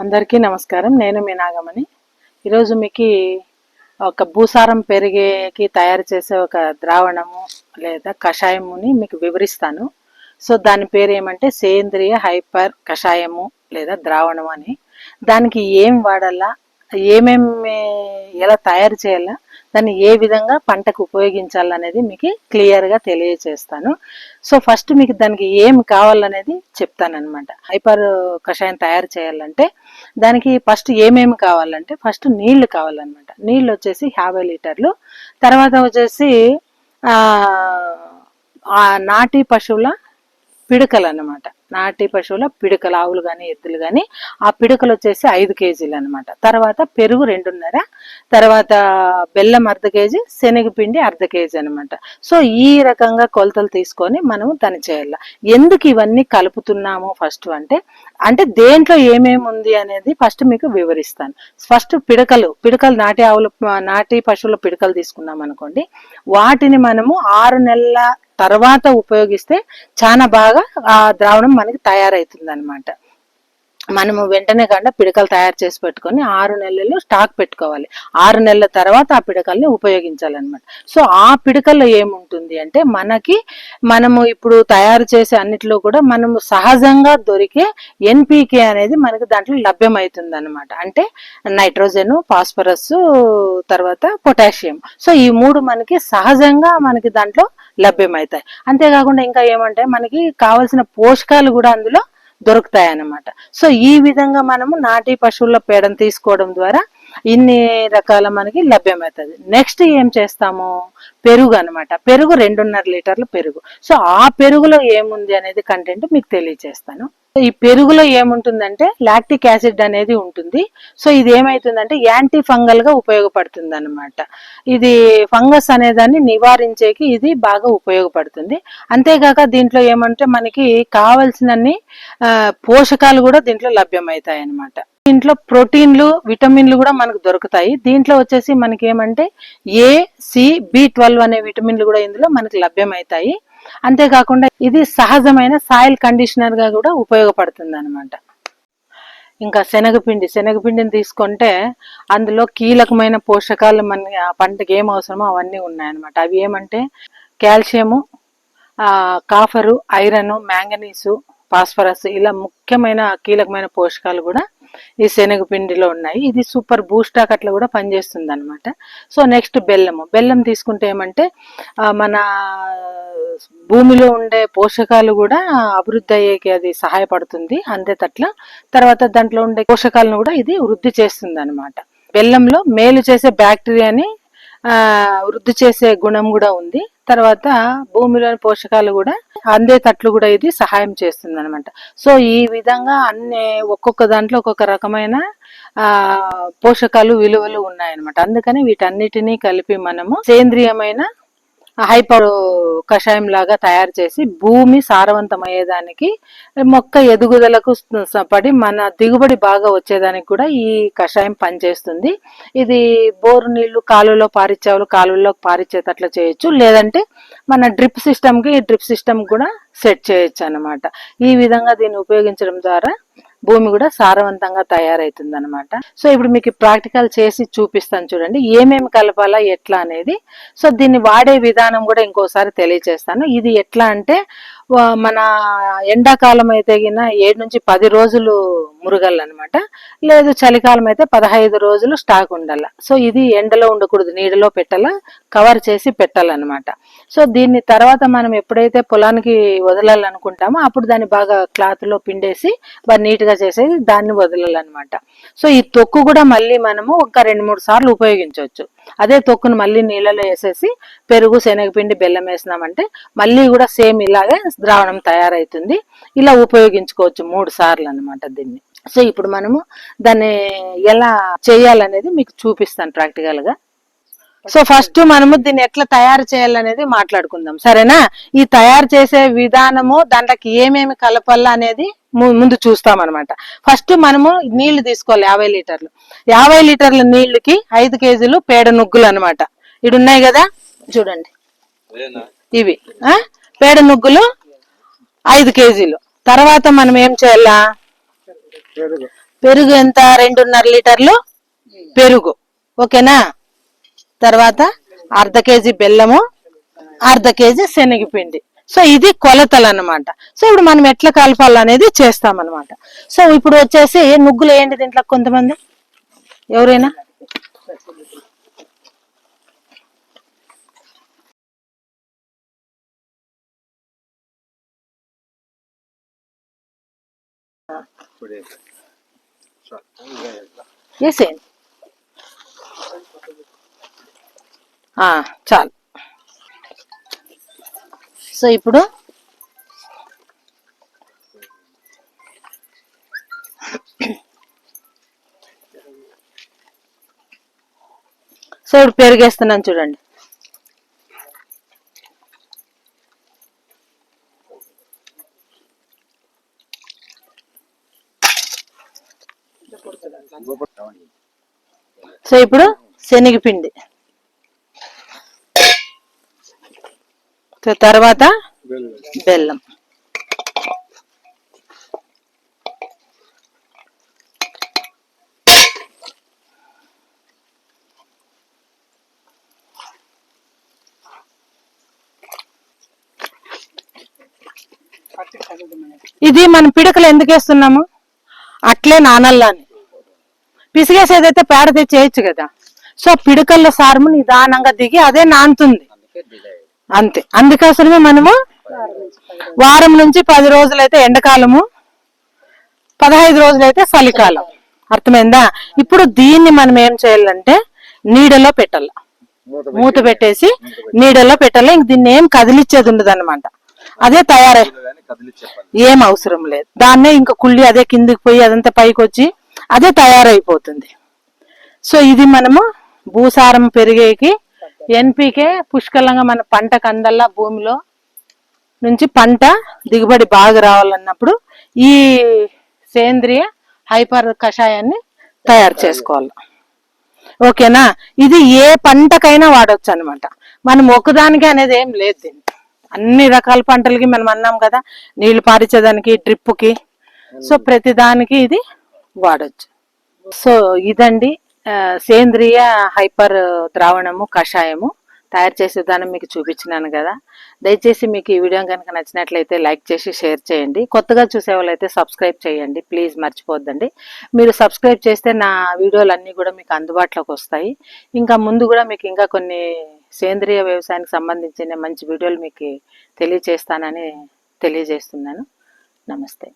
అందరికీ నమస్కారం. నేను మీ నాగమణి. ఈరోజు మీకు ఒక భూసారం పెరిగేకి తయారు చేసే ఒక ద్రావణము లేదా కషాయముని మీకు వివరిస్తాను. సో దాని పేరు ఏమంటే సేంద్రియ హైపర్ కషాయము లేదా ద్రావణం అని. దానికి ఏం వాడాలా? ఏమేమి ఎలా తయారు చేయాలా దాన్ని ఏ విధంగా పంటకు ఉపయోగించాలనేది మీకు క్లియర్గా తెలియజేస్తాను సో ఫస్ట్ మీకు దానికి ఏం కావాలనేది చెప్తానన్నమాట. హైపర్ కషాయం తయారు చేయాలంటే దానికి ఫస్ట్ ఏమేమి కావాలంటే ఫస్ట్ నీళ్ళు కావాలన్నమాట. నీళ్ళు వచ్చేసి యాభై లీటర్లు. తర్వాత వచ్చేసి ఆ, నాటి పశువుల పిడకలు అన్నమాట నాటి పశువుల పిడకలు ఆవులు కానీ ఎద్దులు కానీ ఆ పిడకలు వచ్చేసి ఐదు కేజీలు అనమాట తర్వాత పెరుగు రెండున్నర తర్వాత బెల్లం అర్ధ కేజీ శనగపిండి అర్ధ కేజీ అనమాట సో ఈ రకంగా కొలతలు తీసుకొని మనము దాన్ని చేయాలి. ఎందుకు ఇవన్నీ కలుపుతున్నాము ఫస్ట్ అంటే అంటే దేంట్లో ఏమేమి ఉంది అనేది ఫస్ట్ మీకు వివరిస్తాను. ఫస్ట్ పిడకలు పిడకలు నాటి ఆవులు నాటి పశువుల పిడకలు తీసుకున్నాం అనుకోండి. వాటిని మనము ఆరు నెలల తర్వాత ఉపయోగిస్తే చాలా బాగా ఆ ద్రావణం మనకి తయారవుతుంది అనమాట మనము వెంటనే కాకుండా పిడకలు తయారు చేసి పెట్టుకొని ఆరు నెలలు స్టాక్ పెట్టుకోవాలి. ఆరు నెలల తర్వాత ఆ పిడకల్ని ఉపయోగించాలన్నమాట. సో ఆ పిడకల్లో ఏముంటుంది అంటే మనకి మనము ఇప్పుడు తయారు చేసే అన్నిటిలో కూడా మనము సహజంగా దొరికే ఎన్పికే అనేది మనకి దాంట్లో లభ్యమవుతుంది అనమాట అంటే నైట్రోజన్ ఫాస్ఫరస్ తర్వాత పొటాషియం. సో ఈ మూడు మనకి సహజంగా మనకి దాంట్లో లభ్యమవుతాయి అంతేకాకుండా ఇంకా ఏమంటే మనకి కావలసిన పోషకాలు కూడా అందులో దొరుకుతాయి అన్నమాట సో ఈ విధంగా మనము నాటి పశువుల పేడను తీసుకోవడం ద్వారా ఇన్ని రకాల మనకి లభ్యమవుతుంది. నెక్స్ట్ ఏం చేస్తాము? పెరుగు అనమాట పెరుగు రెండున్నర లీటర్లు పెరుగు. సో ఆ పెరుగులో ఏముంది అనేది కంటెంట్ మీకు తెలియజేస్తాను ఈ పెరుగులో ఏముంటుందంటే లాక్టిక్ యాసిడ్ అనేది ఉంటుంది. సో ఇది ఏమైతుందంటే యాంటీ ఫంగల్గా ఉపయోగపడుతుంది అనమాట ఇది ఫంగస్ అనేదాన్ని నివారించేకి ఇది బాగా ఉపయోగపడుతుంది. అంతేకాక దీంట్లో ఏమంటే మనకి కావలసినన్ని పోషకాలు కూడా దీంట్లో లభ్యమవుతాయి అన్నమాట దీంట్లో ప్రోటీన్లు విటమిన్లు కూడా మనకు దొరుకుతాయి. దీంట్లో వచ్చేసి మనకి ఏమంటే ఏ సి బి ట్వెల్వ్ అనే విటమిన్లు కూడా ఇందులో మనకి లభ్యమవుతాయి అంతేకాకుండా ఇది సహజమైన సాయిల్ కండిషనర్గా కూడా ఉపయోగపడుతుంది అనమాట ఇంకా శనగపిండి శనగపిండిని తీసుకుంటే అందులో కీలకమైన పోషకాలు మన పంటకి ఏం అవసరమో అవన్నీ ఉన్నాయన్నమాట. అవి ఏమంటే calcium copper iron manganese phosphorus ఇలా ముఖ్యమైన కీలకమైన పోషకాలు కూడా ఈ శనగపిండిలో ఉన్నాయి. ఇది సూపర్ బూస్టాక్ అట్లా కూడా పనిచేస్తుంది అనమాట సో నెక్స్ట్ బెల్లము. బెల్లం తీసుకుంటే ఏమంటే మన భూమిలో ఉండే పోషకాలు కూడా అభివృద్ధి అయ్యేకి అది సహాయపడుతుంది అంతేతట్ల తర్వాత దాంట్లో ఉండే పోషకాలను కూడా ఇది వృద్ధి చేస్తుంది అనమాట బెల్లంలో మేలు చేసే బ్యాక్టీరియాని వృద్ధి చేసే గుణం కూడా ఉంది. తర్వాత భూమిలోని పోషకాలు కూడా అందేటట్లు కూడా ఇది సహాయం చేస్తుంది అనమాట సో ఈ విధంగా అన్ని ఒక్కొక్క దాంట్లో ఒక్కొక్క రకమైన పోషకాలు విలువలు ఉన్నాయన్నమాట. అందుకని వీటన్నిటినీ కలిపి మనము సేంద్రియమైన హైపర్ కషాయం లాగా తయారు చేసి భూమి సారవంతమయ్యేదానికి మొక్క ఎదుగుదలకు పడి మన దిగుబడి బాగా వచ్చేదానికి కూడా ఈ కషాయం పనిచేస్తుంది. ఇది బోరు నీళ్ళు కాలువలో పారిచ్చేవాళ్ళు కాలువలో పారిచ్చేటట్లు చేయొచ్చు. లేదంటే మన డ్రిప్ సిస్టమ్కి డ్రిప్ సిస్టమ్ కూడా సెట్ చేయొచ్చు అన్నమాట. ఈ విధంగా దీన్ని ఉపయోగించడం ద్వారా భూమి కూడా సారవంతంగా తయారవుతుంది అనమాట సో ఇప్పుడు మీకు ప్రాక్టికల్ చేసి చూపిస్తాను చూడండి. ఏమేమి కలపాలా ఎట్లా అనేది. సో దీన్ని వాడే విధానం కూడా ఇంకోసారి తెలియజేస్తాను. ఇది ఎట్లా అంటే మన ఎండాకాలం అయితే గిన ఏడు నుంచి పది రోజులు మురుగల్ అనమాట లేదు చలికాలం అయితే పదహైదు రోజులు స్టాక్ ఉండాల. సో ఇది ఎండలో ఉండకూడదు నీడలో పెట్టాల కవర్ చేసి పెట్టాలన్నమాట సో దీన్ని తర్వాత మనం ఎప్పుడైతే పొలానికి వదలాలనుకుంటామో అప్పుడు దాన్ని బాగా క్లాత్లో పిండేసి బాగా నీట్గా చేసేది దాన్ని వదలాలన్నమాట సో ఈ తొక్కు కూడా మళ్ళీ మనము ఒక రెండు మూడు సార్లు ఉపయోగించవచ్చు. అదే తొక్కును మళ్ళీ నీళ్ళలో వేసేసి పెరుగు శనగపిండి బెల్లం వేసినామంటే మళ్ళీ కూడా సేమ్ ఇలాగే ద్రావణం తయారవుతుంది ఇలా ఉపయోగించుకోవచ్చు మూడు సార్లు అనమాట దీన్ని. సో ఇప్పుడు మనము దాన్ని ఎలా చేయాలనేది మీకు చూపిస్తాను ప్రాక్టికల్గా సో ఫస్ట్ మనము దీన్ని ఎట్లా తయారు చేయాలనేది మాట్లాడుకుందాం. సరేనా? ఈ తయారు చేసే విధానము దాంట్లోకి ఏమేమి కలపాలా అనేది ముందు చూస్తాం అనమాట ఫస్ట్ మనము నీళ్ళు తీసుకోవాలి యాభై లీటర్లు. యాభై లీటర్ల నీళ్ళకి ఐదు కేజీలు పేడ నుగ్గులు అనమాట ఇవి ఉన్నాయి కదా? చూడండి. ఇవి. ఆ? పేడ నుగ్గులు ఐదు కేజీలు. తర్వాత మనం ఏం చేయాలా? పెరుగు. ఎంత? రెండున్నర లీటర్లు పెరుగు. ఓకేనా? తర్వాత అర్ధ కేజీ బెల్లము అర్ధ కేజీ శనగపిండి. సో ఇది కొలతలు అన్నమాట. సో ఇప్పుడు మనం ఎట్లా కలపాలనేది చేస్తామన్నమాట. సో ఇప్పుడు వచ్చేసి ముగ్గులు ఏంటి దీంట్లో కొంతమంది? ఎవరైనా? వేసేయండి ఆ, చాలు సో ఇప్పుడు? సో ఇప్పుడు పెరిగేస్తున్నాను చూడండి. సో ఇప్పుడు శనగపిండి సో తర్వాత బెల్లం. ఇది మనం పిడకలు ఎందుకు వేస్తున్నాము? అట్లే నానల్లాని. పిసిగేసేదైతే పేడ తెచ్చి వేయచ్చు కదా. సో పిడకల్లో సారము నిదానంగా దిగి అదే నానుతుంది అంతే. అందుకోసమే మనము వారం నుంచి పది రోజులైతే ఎండాకాలము పదహైదు రోజులైతే చలికాలం. అర్థమైందా? ఇప్పుడు దీన్ని మనం ఏం చేయాలంటే నీడలో పెట్టాల. మూత పెట్టేసి నీడలో పెట్టాలి. ఇంక దీన్ని ఏం కదిలిచ్చేది ఉండదు అనమాట అదే తయారై ఏం అవసరం లేదు. దాన్నే ఇంకా కుళ్ళి అదే కిందికి పోయి అదంతా పైకి వచ్చి అదే తయారైపోతుంది. సో ఇది మనము భూసారం పెరిగేకి ఎన్పికే పుష్కలంగా మన పంట అందల్లా భూమిలో నుంచి పంట దిగుబడి బాగా రావాలన్నప్పుడు ఈ సేంద్రియ హైపర్ కషాయాన్ని తయారు చేసుకోవాలి. ఓకేనా? ఇది ఏ పంటకైనా వాడచ్చు అనమాట మనం ఒకదానికి అనేది ఏం లేదు దీనికి. అన్ని రకాల పంటలకి మనం అన్నాం కదా నీళ్ళు పారించేదానికి డ్రిప్పుకి. సో ప్రతి దానికి ఇది వాడచ్చు. సో ఇదండి సేంద్రియ హైపర్ ద్రావణము కషాయము. తయారు చేసే విధానం మీకు చూపించినాను కదా. దయచేసి మీకు ఈ వీడియో కనుక నచ్చినట్లయితే లైక్ చేసి షేర్ చేయండి. కొత్తగా చూసే వాళ్ళైతే సబ్స్క్రైబ్ చేయండి. ప్లీజ్ మర్చిపోద్దండి మీరు సబ్స్క్రైబ్ చేస్తే నా వీడియోలు అన్నీ కూడా మీకు అందుబాటులోకి వస్తాయి. ఇంకా ముందు కూడా మీకు ఇంకా కొన్ని సేంద్రియ వ్యవసాయానికి సంబంధించిన మంచి వీడియోలు మీకు తెలియజేస్తానని తెలియజేస్తున్నాను. నమస్తే.